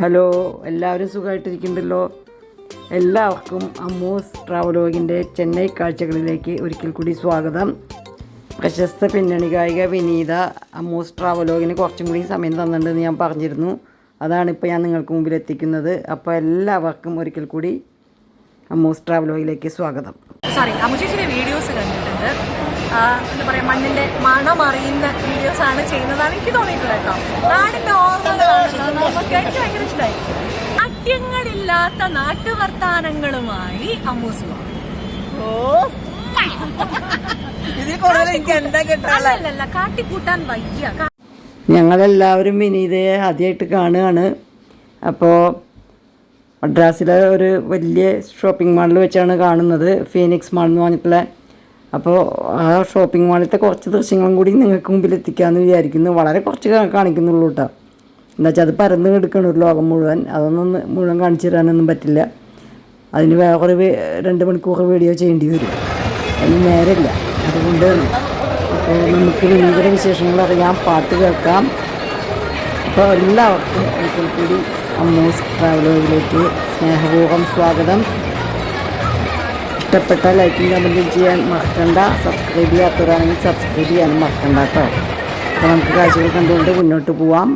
Hello എല്ലാവരും സുഖമായിട്ടിരിക്കുന്നുണ്ടല്ലോ എല്ലാവർക്കും അമ്മൂസ് ട്രാവലോഗിന്റെ ചെന്നൈ കാഴ്ചകളിലേക്ക് ഒരിക്കൽ കൂടി സ്വാഗതം. പ്രശസ്ത പിന്നണി ഗായിക വിനീത അമ്മൂസ് ട്രാവലോഗിന് കുറച്ചും കൂടി സമയം തന്നിട്ടുണ്ടെന്ന് ഞാൻ പറഞ്ഞിരുന്നു. അതാണ് ഇപ്പോൾ ഞാൻ നിങ്ങൾക്ക് മുമ്പിൽ എത്തിക്കുന്നത്. അപ്പോൾ എല്ലാവർക്കും ഒരിക്കൽ കൂടി അമ്മൂസ് ട്രാവലോഗിലേക്ക് സ്വാഗതം. സോറി വീഡിയോസ് കണ്ടിട്ടുണ്ട്. എന്താ പറയാ മണ്ണിന്റെ മണം അറിയുന്ന വീഡിയോസ് ആണ് ചെയ്യുന്നതാണ് എനിക്ക് തോന്നിയിട്ടുള്ളത് കേട്ടോ. നാടിന്റെ ഓർമ്മകളാണ് നമുക്ക് എനിക്ക് ഭയങ്കര ഇഷ്ടമായി നാട്യങ്ങളില്ലാത്ത നാട്ടുവർത്താനങ്ങളുമായി അമ്മൂസ് ഓ. അല്ലല്ല കാട്ടിക്കൂട്ടാൻ വയ്യ. ഞങ്ങളെല്ലാവരും വിനീതയെ ആദ്യമായിട്ട് കാണുകയാണ്. അപ്പോൾ മദ്രാസിലെ ഒരു വലിയ ഷോപ്പിംഗ് മാളിൽ വെച്ചാണ് കാണുന്നത്. ഫീനിക്സ് മാൾ എന്ന് പറഞ്ഞിട്ടുള്ള അപ്പോൾ ആ ഷോപ്പിംഗ് മാളിലത്തെ കുറച്ച് ദൃശ്യങ്ങളും കൂടി നിങ്ങൾക്ക് മുമ്പിൽ എത്തിക്കാമെന്ന് വിചാരിക്കുന്നു. വളരെ കുറച്ച് കാണിക്കുന്നുള്ളൂ കേട്ടോ എന്താ വെച്ചാൽ അത് പരന്ന് കിടക്കണം ഒരു ലോകം മുഴുവൻ. അതൊന്നും മുഴുവൻ കാണിച്ചു തരാനൊന്നും പറ്റില്ല. അതിന് വേറൊരു രണ്ട് മണിക്കൂർ വീഡിയോ ചെയ്യേണ്ടി വരും. അതിന് നേരമില്ല. അതുകൊണ്ട് അപ്പോൾ നമുക്ക് വിനീതര വിശേഷങ്ങൾ അറിയാം. പാട്ട് കേൾക്കാം. അപ്പോൾ എല്ലാവർക്കും ഒരിക്കൽ കൂടി അമ്മൂസ് ട്രാവലോഗിലേക്ക് സ്നേഹപൂർവം സ്വാഗതം. ഇഷ്ടപ്പെട്ട ലൈക്കും കമന്റും ചെയ്യാൻ മറക്കണ്ട. സബ്സ്ക്രൈബ് ചെയ്യാത്തവരാണെങ്കിൽ സബ്സ്ക്രൈബ് ചെയ്യാനും മറക്കണ്ട കേട്ടോ അപ്പോൾ നമുക്ക് കാഴ്ചകൾ കണ്ടുകൊണ്ട് മുന്നോട്ട് പോവാം.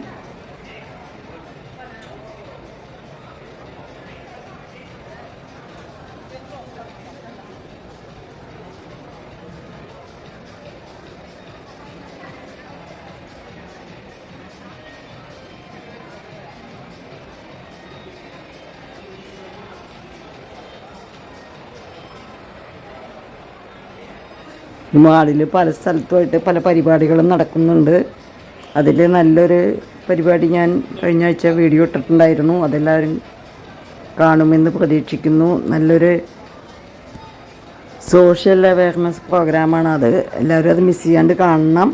മാളിൽ പല സ്ഥലത്തുമായിട്ട് പല പരിപാടികളും നടക്കുന്നുണ്ട്. അതിൽ നല്ലൊരു പരിപാടി ഞാൻ കഴിഞ്ഞ ആഴ്ച വീഡിയോ ഇട്ടിട്ടുണ്ടായിരുന്നു. അതെല്ലാവരും കാണുമെന്ന് പ്രതീക്ഷിക്കുന്നു. നല്ലൊരു സോഷ്യൽ അവയർനെസ് പ്രോഗ്രാമാണ് അത്. എല്ലാവരും അത് മിസ് ചെയ്യാണ്ട് കാണണം.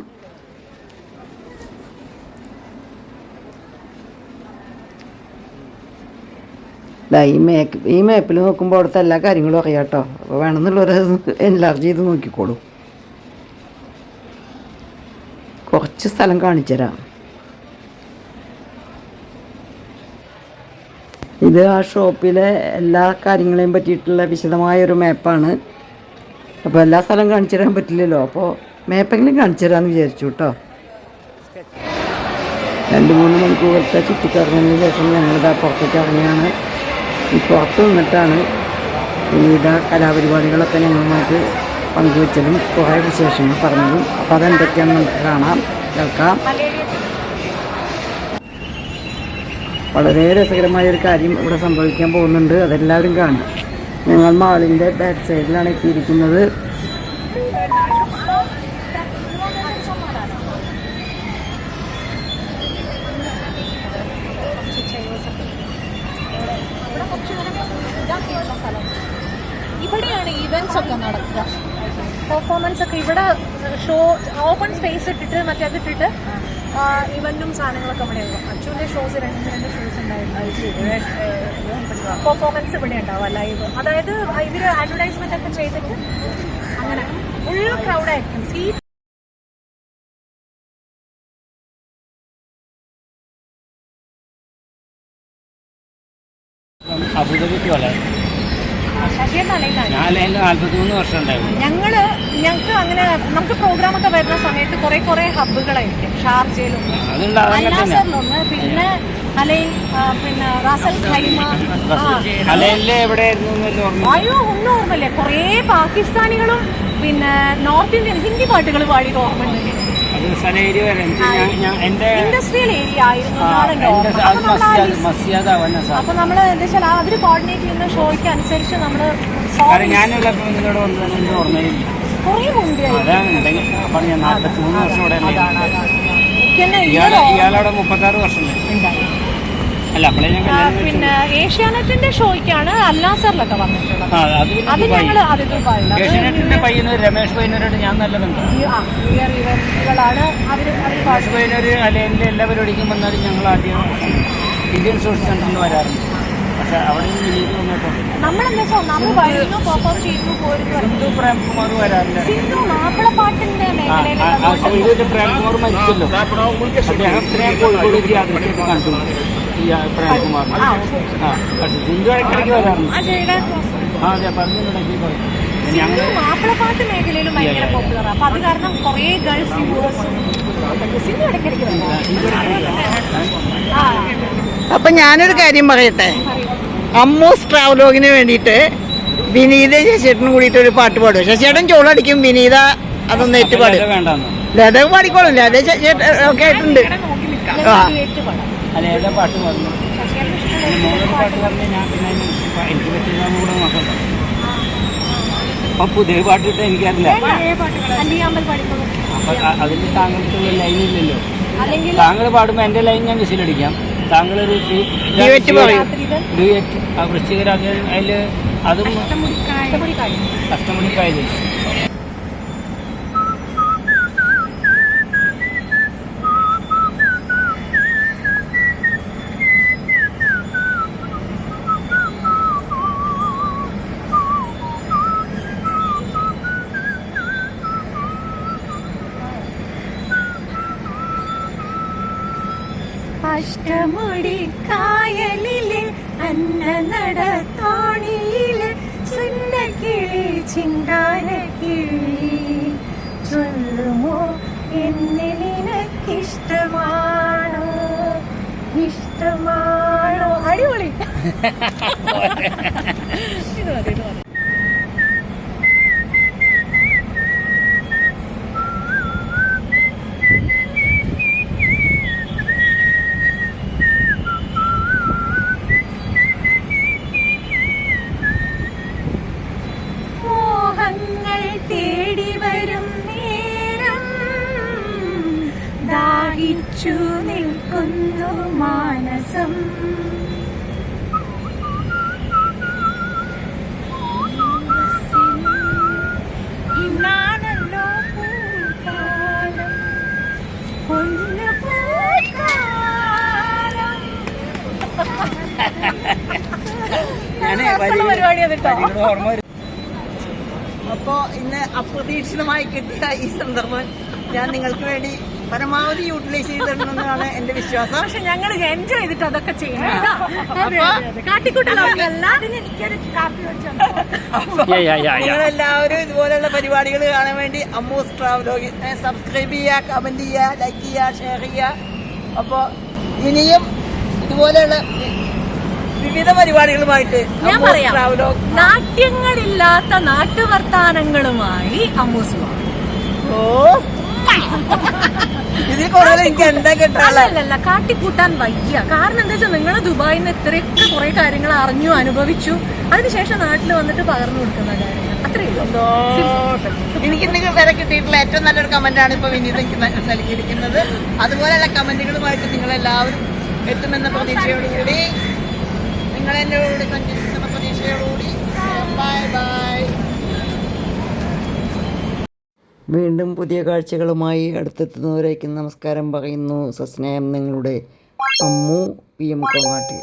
ഈ മേക്ക് ഈ മാപ്പിൽ നോക്കുമ്പോൾ അവിടുത്തെ എല്ലാ കാര്യങ്ങളും അറിയാം കേട്ടോ. അപ്പോൾ വേണമെന്നുള്ളവരത് എൻലാർജ് ചെയ്ത് നോക്കിക്കോളൂ. കുറച്ച് സ്ഥലം കാണിച്ചു തരാം ഇത് ആ ഷോപ്പിലെ എല്ലാ കാര്യങ്ങളെയും പറ്റിയിട്ടുള്ള വിശദമായ ഒരു മാപ്പാണ്. അപ്പോൾ എല്ലാ സ്ഥലം കാണിച്ചു തരാൻ പറ്റില്ലല്ലോ. അപ്പോൾ മാപ്പെങ്കിലും കാണിച്ചു തരാമെന്ന് വിചാരിച്ചു കേട്ടോ രണ്ട് മൂന്ന് മണിക്കൂറത്തെ ചുറ്റിക്കറങ്ങിയതിന് ശേഷം ഞങ്ങളിതാ പുറത്തേക്ക് ഇറങ്ങിയാണ് ഈ പുറത്ത് നിന്നിട്ടാണ് വിവിധ കലാപരിപാടികളൊക്കെ ഞങ്ങളുമായിട്ട് പങ്കുവച്ചതും കുറേ വിശേഷങ്ങൾ പറഞ്ഞതും. അപ്പോൾ അതെന്തൊക്കെയാണെന്ന് നമുക്ക് കാണാം. കേൾക്കാം. വളരെ രസകരമായ ഒരു കാര്യം ഇവിടെ സംഭവിക്കാൻ പോകുന്നുണ്ട്. അതെല്ലാവരും കാണും. ഞങ്ങൾ മാളിന്റെ ബാക്ക് സൈഡിലാണ് എത്തിയിരിക്കുന്നത്. ഇവിടെയാണ് ഇവൻസ് ഒക്കെ നടക്കുക. പെർഫോമൻസ് ഒക്കെ ഇവിടെ ഷോ ഓപ്പൺ സ്പേസ് ഇട്ടിട്ട് മറ്റേ അതിട്ടിട്ട് ഇവന്റും സാധനങ്ങളൊക്കെ ഇവിടെ ഉണ്ടാവും അച്ഛന്റെ ഷോസ് രണ്ട് രണ്ട് ഷോസ് ഉണ്ടായിരുന്നു. പെർഫോമൻസ് ഇവിടെ ഉണ്ടാവും ലൈവ് അതായത് ഇവർ അഡ്വർടൈസ്മെന്റ് ഒക്കെ ചെയ്തിട്ട് അങ്ങനെ. ഫുൾ ക്രൗഡായിരിക്കും സീറ്റ് അഭിവൃദ്ധി വളരെ ഞങ്ങൾ ഞങ്ങൾക്ക് അങ്ങനെ നമുക്ക് പ്രോഗ്രാം ഒക്കെ വരുന്ന സമയത്ത് കുറെ കുറെ ഹബ്ബുകളായിരിക്കും. ഷാർജയിലും അൽനാസറിലൊന്ന് പിന്നെ അലൈൻ പിന്നെ റാസൽ ഖൈമ അയ്യോ ഒന്നും ഓർമ്മയില്ല. കുറെ പാകിസ്ഥാനികളും പിന്നെ നോർത്ത് ഇന്ത്യൻ ഹിന്ദി പാട്ടുകൾ പാടിയത് ഓർമ്മയുണ്ട്. സ്ഥലേരി വരെ. ഇൻഡസ്ട്രിയൽ ഏരിയ ആയിരുന്നു അപ്പൊ എന്താ വെച്ചാൽ അവർ കോർഡിനേറ്റ് ചെയ്യുന്ന ഷോയ്ക്ക് അനുസരിച്ച് നമ്മൾ നിങ്ങളോട് ഓർമ്മയില്ല കുറേ മുമ്പേ നാൽപ്പത്തി മൂന്ന് വർഷം ഇവിടെ ഇയാളവിടെ മുപ്പത്താറ് വർഷം ഉണ്ടായി. പിന്നെ ഏഷ്യാനെറ്റിന്റെ ഷോയ്ക്കാണ് അല്ലാസറിലൊക്കെ വന്നിട്ടുള്ളത്. അത്. ഞങ്ങൾ അത് ഏഷ്യനെറ്റിന്റെ രമേഷ് ഞാൻ രമേഷ് എല്ലാ പരിപാടിക്കും വന്നാലും ഞങ്ങൾ ആദ്യം ഇന്ത്യൻ സെന്ററിൽ വരാറുണ്ട്. പക്ഷെ അവിടെ നിന്ന് വന്നിട്ടുണ്ട് സിന്ധു പ്രേംകുമാർ വരാറില്ല. പ്രേംകുമാർ മരിച്ചല്ലോ. കോഴിക്കോട് കണ്ടു. ഈ ആ പക്ഷേ സിന്ധു ഇടയ്ക്കിടയ്ക്ക് വരാറുണ്ട്. ആ അതെ പറഞ്ഞു ഇടയ്ക്ക് പറയും ഞങ്ങൾ സിന്ധു മാപ്പിളപ്പാട്ട് മേഖലയിലും ഭയങ്കര പോപ്പുലറാണ് അപ്പൊ അത് കാരണം കുറെ ഗേൾസ് സിന്ധു ഇടയ്ക്കിടയ്ക്ക് അപ്പൊ ഞാനൊരു കാര്യം പറയട്ടെ? അമ്മൂസ് ട്രാവലോഗിന് വേണ്ടിയിട്ട് വിനീത ശശിയേട്ടനും കൂടിയിട്ട് ഒരു പാട്ട് പാടും. ശശിയേട്ടൻ ചോളടിക്കും വിനീത അതൊന്ന് ഏറ്റുപാടും. ലത പാടിക്കോളും. ലത ശശിയേട്ടൻ ഒക്കെ ആയിട്ടുണ്ട്. ആ. അല്ല ഏതാ പാട്ട് പറഞ്ഞു മോളൊരു പാട്ട് പറഞ്ഞാൽ ഞാൻ പിന്നെ എനിക്ക് പറ്റുന്ന കൂടെ നോക്കണ്ട അപ്പൊ പുതിയ പാട്ട് ഇട്ട് എനിക്കറിയില്ല. അപ്പൊ അതിന് താങ്കൾക്ക് ലൈൻ ഇല്ലല്ലോ. അല്ലെങ്കിൽ താങ്കൾ പാടുമ്പോൾ എന്റെ ലൈൻ ഞാൻ വിസിലടിക്കാം താങ്കൾ ഒരു ആ വൃശ്ചികരാജ അതിൽ അതും കഷ്ടമണിക്കായത് അഷ്ടമുടി കായലിലെ അന്ന നടത്തോണിയിലെ സുന്നക്കിളി ചിങ്കാരക്കിളി ചൊല്ലുമോ എന്നെ നിനക്കിഷ്ടമാണോ? ഇഷ്ടമാണോ? അടിപൊളി. ഇത് മതി ഇത് മതി. പരിപാടിയാണ്. അപ്പോ ഇന്ന് അപ്രതീക്ഷിതമായി കിട്ടിയ ഈ സന്ദർഭം ഞാൻ നിങ്ങൾക്ക് വേണ്ടി പരമാവധി യൂട്ടിലൈസ് ചെയ്തിട്ടുണ്ടെന്നാണ് എന്റെ വിശ്വാസം. പക്ഷെ ഞങ്ങൾ എൻജോയ് ചെയ്തിട്ട് അതൊക്കെ ചെയ്യണം എല്ലാവരും. ഇതുപോലെയുള്ള പരിപാടികൾ കാണാൻ വേണ്ടി അമ്മൂസ് ട്രാവലോഗ് സബ്സ്ക്രൈബ് ചെയ്യുക കമന്റ് ചെയ്യുക ലൈക്ക് ചെയ്യുക ഷെയർ ചെയ്യുക. അപ്പോ ഇനിയും ഇതുപോലെയുള്ള വിവിധ പരിപാടികളുമായിട്ട് ഞാൻ പറയാം. നാട്യങ്ങളില്ലാത്ത നാട്ടുവർത്താനങ്ങളുമായി അമ്മൂസ്. ഓ. ഇതിൽ കൂടുതൽ എനിക്ക് എന്താ കിട്ടാനുള്ള അല്ലല്ല കാട്ടിക്കൂട്ടാൻ വയ്യ. കാരണം എന്താ വെച്ചാൽ നിങ്ങൾ ദുബായിൽ നിന്ന് ഇത്രയൊക്കെ കുറെ കാര്യങ്ങൾ അറിഞ്ഞു അനുഭവിച്ചു. അതിനുശേഷം നാട്ടിൽ വന്നിട്ട് പകർന്നു കൊടുക്കുന്ന കാര്യങ്ങൾ. അത്രയേ എനിക്ക് നിങ്ങൾ വരെ കിട്ടിയിട്ടുള്ള ഏറ്റവും നല്ലൊരു കമന്റ് ആണ് ഇപ്പൊ വിനീത് എനിക്ക് നൽകിയിരിക്കുന്നത്. അതുപോലെയുള്ള കമന്റുകളുമായിട്ട് നിങ്ങൾ എല്ലാവരും എത്തുമെന്ന പ്രതീക്ഷയോടുകൂടി ബൈ ബൈ വീണ്ടും പുതിയ കാഴ്ചകളുമായി അടുത്തെത്തുന്നവരേക്കും നമസ്കാരം പറയുന്നു. സസ്നേഹം നിങ്ങളുടെ അമ്മു പി എം കോങ്ങാട്ടി.